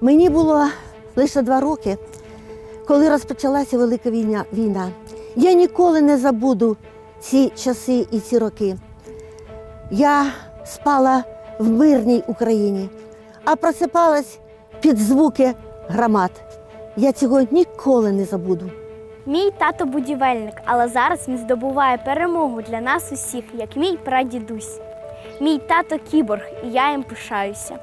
Мені було лише два роки, коли розпочалася велика війна. Я ніколи не забуду ці часи і ці роки. Я спала в мирній Україні, а просипалась під звуки громад. Я цього ніколи не забуду. Мій тато будівельник, але зараз він здобуває перемогу для нас усіх, як мій прадідусь. Мій тато кіборг, і я їм пишаюся.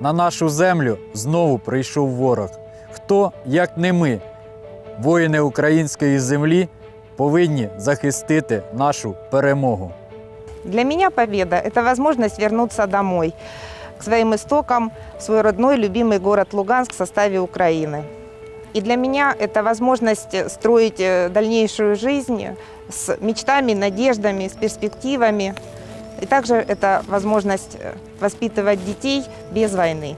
На нашу землю знову прийшов ворог. Хто, як не ми, воїни української землі, повинні захистити нашу перемогу. Для меня победа – это возможность вернуться домой, к своим истокам, в свой родной, любимый город Луганск в составе Украины. И для меня это возможность строить э, дальнейшую жизнь с мечтами, надеждами, с перспективами. И также это возможность э, воспитывать детей без войны.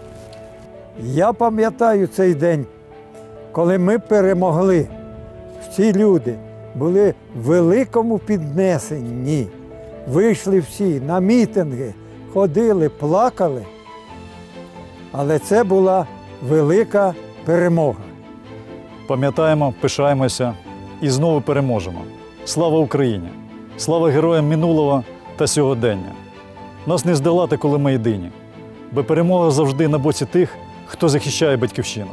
Я пам'ятаю цей день, коли ми перемогли. Всі люди були в великому піднесенні. Вийшли всі на мітинги, ходили, плакали. Але це була велика перемога. Пам'ятаємо, пишаємося і знову переможемо. Слава Україні! Слава героям минулого Та сьогодення! Нас не здолати, коли ми єдині, бо перемога завжди на боці тих, хто захищає батьківщину.